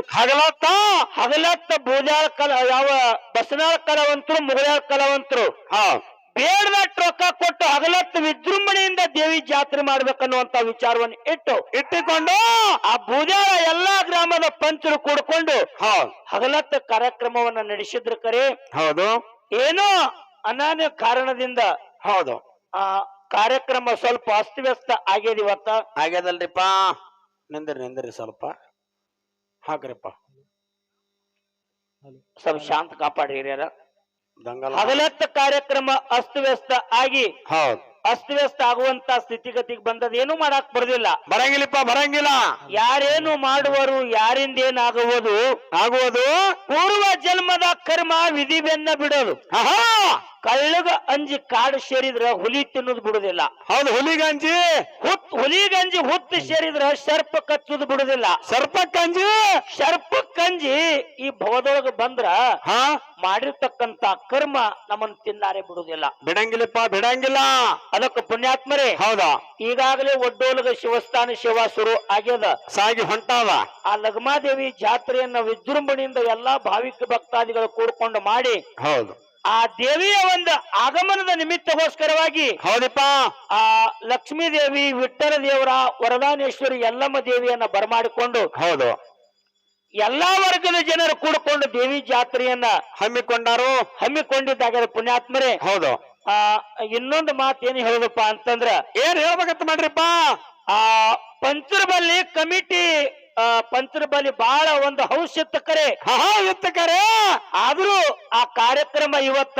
ಹಗಲತ್ತ ಹಗಲತ್ತ ಬೂದ್ಯಾಳ ಕಲ ಯಾವ ಬಸನಾಳ ಕಲಾವಂತರು ಮುಗಳಾಳ ಕಲಾವಂತರು. ಹಾ. ಬೇಡದಟ್ಟು ರೊಕ್ಕ ಕೊಟ್ಟು ಹಗಲತ್ತು ವಿಜೃಂಭಣೆಯಿಂದ ದೇವಿ ಜಾತ್ರೆ ಮಾಡ್ಬೇಕನ್ನುವಂತ ವಿಚಾರವನ್ನು ಇಟ್ಟು ಇಟ್ಟುಕೊಂಡು ಆ ಭೂಜಾಳ ಎಲ್ಲಾ ಗ್ರಾಮದ ಪಂಚರು ಕೂಡ್ಕೊಂಡು ಹೌದು ಹಗಲತ್ತ ಕಾರ್ಯಕ್ರಮವನ್ನ ನಡೆಸಿದ್ರು ಕರೆ. ಹೌದು. ಏನೋ ಅನಾನ್ಯ ಕಾರಣದಿಂದ ಹೌದು. ಆ ಕಾರ್ಯಕ್ರಮ ಸ್ವಲ್ಪ ಅಸ್ತವ್ಯಸ್ತ ಆಗ್ಯದ ಇವತ್ತ ಆಗ್ಯದಲ್ರಿಪ್ಪ. ನಿಂದ್ರಿ ನಿಂದ್ರಿ ಸ್ವಲ್ಪ. ಹಾಕ್ರಿಪ್ಪ ಸ್ವಲ್ಪ ಶಾಂತ ಕಾಪಾಡಿ ಹಿರಿಯರ. ಹಗಲತ್ತ ಕಾರ್ಯಕ್ರಮ ಅಸ್ತವ್ಯಸ್ತ ಆಗಿ ಹೌದು. ಅಸ್ತವ್ಯಸ್ತ ಆಗುವಂತ ಸ್ಥಿತಿಗತಿಗೆ ಬಂದದ ಏನು ಮಾಡಕ್ ಬರುದಿಲ್ಲ. ಬರಂಗಿಲ್ಲಪ್ಪ ಬರಂಗಿಲ್ಲ. ಯಾರೇನು ಮಾಡುವರು ಯಾರಿಂದ ಏನಾಗುವುದು? ಆಗುವುದು? ಪೂರ್ವ ಜನ್ಮದ ಕರ್ಮ ವಿಧಿ ಬೆನ್ನ ಬಿಡೋದು ಕಳ್ಳಗ ಅಂಜಿ ಕಾಡು ಸೇರಿದ್ರ ಹುಲಿ ತಿನ್ನೋದು ಬಿಡುದಿಲ್ಲ. ಹೌದು ಹುಲಿಗಂಜಿ ಹುತ್ ಹುಲಿಗಂಜಿ ಹುತ್ತು ಸೇರಿದ್ರ ಸರ್ಪ ಕಚ್ಚುದು ಬಿಡುದಿಲ್ಲ. ಕಂಜಿ? ಸರ್ಪ ಕಂಜಿ ಈ ಭವದೊಳಗ ಬಂದ್ರ ಹಾ? ಮಾಡಿರ್ತಕ್ಕಂತ ಕರ್ಮ ನಮ್ಮನ್ನು ತಿನ್ನಾರೆ ಬಿಡುದಿಲ್ಲ ಬಿಡಂಗಿಲ್ಲಪ್ಪ ಬಿಡಂಗಿಲ್ಲ. ಅದಕ್ಕೆ ಪುಣ್ಯಾತ್ಮರೇ ಹೌದಾ? ಈಗಾಗಲೇ ಒಡ್ಡೋಲಗ ಶಿವಸ್ಥಾನ ಸೇವಾ ಶುರು ಆಗ್ಯದ. ಸಾಗಿ ಹೊಂಟಾವ. ಆ ಲಗ್ಮಾದೇವಿ ಜಾತ್ರೆಯನ್ನ ವಿಜೃಂಭಣೆಯಿಂದ ಎಲ್ಲಾ ಭಾವಿಕ ಭಕ್ತಾದಿಗಳು ಕೂಡ್ಕೊಂಡು ಮಾಡಿ ಹೌದು. ಆ ದೇವಿಯ ಒಂದು ಆಗಮನದ ನಿಮಿತ್ತಗೋಸ್ಕರವಾಗಿ ಹೌದಪ್ಪ. ಆ ಲಕ್ಷ್ಮೀ ದೇವಿ ವಿಠ್ಠಲ ದೇವರ ವರದಾನೇಶ್ವರಿ ಎಲ್ಲಮ್ಮ ದೇವಿಯನ್ನ ಬರಮಾಡಿಕೊಂಡು ಹೌದು. ಎಲ್ಲಾ ವರ್ಗದ ಜನರು ಕೂಡಿಕೊಂಡು ದೇವಿ ಜಾತ್ರೆಯನ್ನ ಹಮ್ಮಿಕೊಂಡಾರು? ಹಮ್ಮಿಕೊಂಡಿದ್ದಾಗ ಪುಣ್ಯಾತ್ಮರೇ ಹೌದು. ಆ ಇನ್ನೊಂದು ಮಾತು ಏನು ಹೇಳುದಪ್ಪ ಅಂತಂದ್ರ ಏನ್ ಹೇಳ್ಬೇಕಂತ ಮಾಡ್ರಿಪ್ಪ? ಆ ಪಂಚರ ಬಲ್ಲಿ ಕಮಿಟಿ ಆ ಪಂಚರ ಬಲ್ಲಿ ಬಹಳ ಒಂದು ಹೌಸ್ ಕರೆ. ಹಾ ಎತ್ತಕರೆ ಆದ್ರೂ ಆ ಕಾರ್ಯಕ್ರಮ ಇವತ್ತ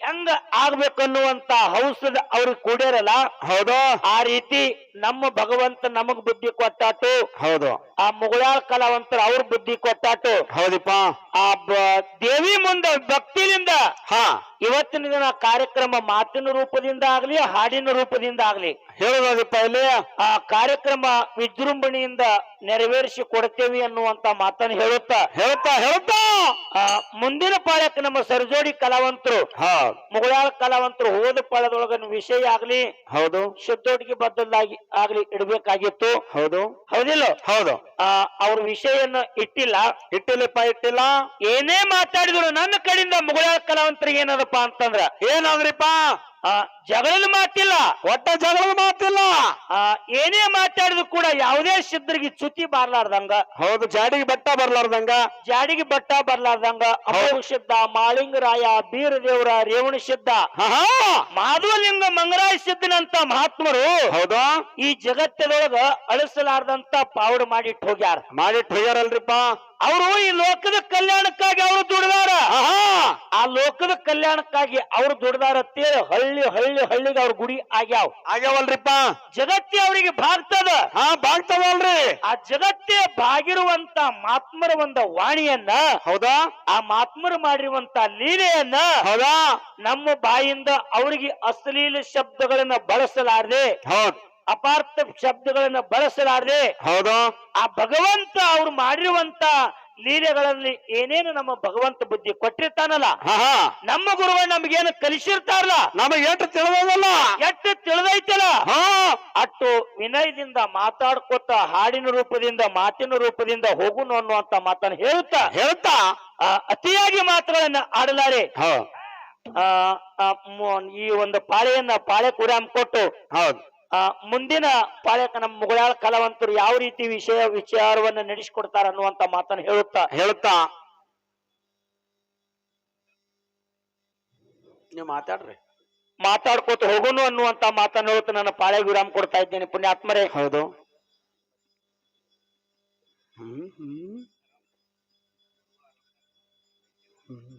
ಹೆಂಗ ಆಗ್ಬೇಕನ್ನುವಂತ ಹೌಸದ ಅವ್ರಿಗೆ ಕೂಡಿರಲ್ಲ ಹೌದು. ಆ ರೀತಿ ನಮ್ಮ ಭಗವಂತ ನಮಗ್ ಬುದ್ಧಿ ಕೊಟ್ಟಾಟು ಹೌದು. ಆ ಮುಗುಳಾಳ ಕಲಾವಂತರ ಅವ್ರ ಬುದ್ಧಿ ಕೊಟ್ಟಾಟು ಹೌದಪ್ಪ. ಆ ದೇವಿ ಮುಂದೆ ಭಕ್ತಿಯಿಂದ ಹಾ. ಇವತ್ತಿನ ದಿನ ಕಾರ್ಯಕ್ರಮ ಮಾತಿನ ರೂಪದಿಂದ ಆಗ್ಲಿ ಹಾಡಿನ ರೂಪದಿಂದ ಆಗ್ಲಿ. ಹೇಳೋದಪ್ಪ ಇಲ್ಲಿ. ಆ ಕಾರ್ಯಕ್ರಮ ವಿಜೃಂಭಣೆಯಿಂದ ನೆರವೇರಿಸಿ ಕೊಡ್ತೇವಿ ಅನ್ನುವಂತ ಮಾತನ್ನು ಹೇಳುತ್ತಾ. ಹೇಳ್ತಾ ಹೇಳ್ತಾ ಮುಂದಿನ ಪಾಳಕ್ಕೆ ನಮ್ಮ ಸರ್ಜೋಡಿ ಕಲಾವಂತರು ಹಾ. ಮುಗಳಾಳ ಕಲಾವಂತರು ಹೋದ ಪಾಳದೊಳಗ ವಿಷಯ ಆಗ್ಲಿ ಹೌದು. ಶುದ್ಧೋಟಿಗೆ ಬದ್ದಲಾಗಿ ಆಗ್ಲಿ ಇಡಬೇಕಾಗಿತ್ತು. ಹೌದು. ಹೌದಿಲ್ಲ? ಹೌದು. ಆ, ಅವ್ರ ವಿಷಯನ್ನ ಇಟ್ಟಿಲ್ಲ. ಇಟ್ಟಿಲ್ಲಪ್ಪ ಇಟ್ಟಿಲ್ಲ. ಏನೇ ಮಾತಾಡಿದ್ರು ನನ್ನ ಕಡೆಯಿಂದ ಮುಗುಳ ಕಲಾವಂತರಿಗೆ ಏನದಪ್ಪ ಅಂತಂದ್ರ? ಏನಾದ್ರಿಪ್ಪ? ಆ, ಜಗಳದ ಮಾತಿಲ್ಲ. ಒಟ್ಟ ಜಗಳದ ಮಾತಿಲ್ಲ. ಆ, ಏನೇ ಮಾತಾಡಿದ್ರು ಕೂಡ ಯಾವುದೇ ಸಿದ್ಧರಿಗೆ ಚ್ಯುತಿ ಬರ್ಲಾರ್ದಂಗ. ಹೌದು ಜಾಡಿಗೆ ಬಟ್ಟ ಬರ್ಲಾರ್ದಂಗ. ಜಾಡಿಗೆ ಬಟ್ಟ ಬರ್ಲಾರ್ದಂಗ. ಅಮೋಘ ಸಿದ್ಧ ಮಾಳಿಂಗರಾಯ ಬೀರದೇವರ ರೇವಣ ಸಿದ್ಧ. ಮಾಧವಲಿಂಗ ಮಂಗರಾಯ ಸಿದ್ಧನಂತ ಮಹಾತ್ಮರು ಹೌದು? ಈ ಜಗತ್ತದೊಳಗ ಅಳಿಸಲಾರ್ದಂತ ಪಾವಡ್ ಮಾಡಿಟ್ಟು ಹೋಗ್ಯಾರ. ಮಾಡಿಟ್ಟು ಹೋಗ್ಯಾರಲ್ರಿಪ್ಪ. ಅವರು ಈ ಲೋಕದ ಕಲ್ಯಾಣಕ್ಕಾಗಿ ಅವರು ದುಡಿದಾರ. ಲೋಕದ ಕಲ್ಯಾಣಕ್ಕಾಗಿ ಅವ್ರು ದುಡ್ದಾರ ಅಂತೇಳಿ ಹಳ್ಳಿ ಹಳ್ಳಿ ಹಳ್ಳಿಗೆ ಅವ್ರ ಗುಡಿ ಆಗ್ಯಾವ. ಆಗ್ಯಾವಲ್ರಿಪ್ಪ. ಜಗತ್ತೇ ಅವರಿಗೆ ಭಾಗ್ತದ. ಹಾ ಬಾಗ್ತಾವಲ್ರಿ ಆ ಜಗತ್ತೇ ಬಾಗಿರುವಂತ ಮಾತ್ಮರ ಒಂದ ವಾಣಿಯನ್ನ ಹೌದಾ? ಆ ಮಾತ್ಮರು ಮಾಡಿರುವಂತ ಲೀಲೆಯನ್ನ ಹೌದಾ? ನಮ್ಮ ಬಾಯಿಂದ ಅವರಿಗೆ ಅಶ್ಲೀಲ ಶಬ್ದಗಳನ್ನ ಬಳಸಲಾರದೆ ಹೌದ್. ಅಪಾರ್ಥ ಶಬ್ದಗಳನ್ನ ಬಳಸಲಾರದೆ ಹೌದು. ಆ ಭಗವಂತ ಅವ್ರು ಮಾಡಿರುವಂತ ಲೀಲೆಗಳಲ್ಲಿ ಏನೇನು ನಮ್ಮ ಭಗವಂತ ಬುದ್ಧಿ ಕೊಟ್ಟಿರ್ತಾನಲ್ಲ ನಮ್ಮ ಗುರುಗಳು ನಮ್ಗೇನು ಕಲಿಸಿರ್ತಾರಲ್ಲ? ನಮಗೆ ಎಷ್ಟು ತಿಳಿದಲ್ಲ ಎಷ್ಟು ತಿಳಿದೈತಲ್ಲ? ಹಾ. ಅಟ್ಟು ವಿನಯದಿಂದ ಮಾತಾಡ್ಕೊತ ಹಾಡಿನ ರೂಪದಿಂದ ಮಾತಿನ ರೂಪದಿಂದ ಹೋಗುನು ಅನ್ನುವಂತ ಮಾತನ್ನು ಹೇಳ್ತಾ ಹೇಳ್ತಾ ಅತಿಯಾಗಿ ಮಾತುಗಳನ್ನ ಆಡಲಾರೆ. ಆ, ಈ ಒಂದು ಪಾಳೆಯನ್ನ ಪಾಳೆ ಕುರಾಮ್ ಕೊಟ್ಟು ಹೌದ್. ಆ, ಮುಂದಿನ ಪಾಲಕ ನಮ್ಮ ಮುಗಳಾಳ ಕಲಾವಂತರು ಯಾವ ರೀತಿ ವಿಷಯ ವಿಚಾರವನ್ನ ನಡೆಸಿಕೊಡ್ತಾರ ಅನ್ನುವಂತ ಮಾತನ್ನ ಹೇಳುತ್ತಾ? ಹೇಳುತ್ತಾ? ನೀವು ಮಾತಾಡ್ರಿ. ಮಾತಾಡ್ಕೋತ ಹೋಗುನು ಅನ್ನುವಂತ ಮಾತನ್ನ ಹೇಳುತ್ತಾ ನನ್ನ ಪಾಳೆ ವಿರಾಮ ಕೊಡ್ತಾ ಇದ್ದೇನೆ. ಪುಣ್ಯಾತ್ಮರೇ. ಹೌದು. ಹ್ಮ್ ಹ್ಮ್. ಹ್ಮ್.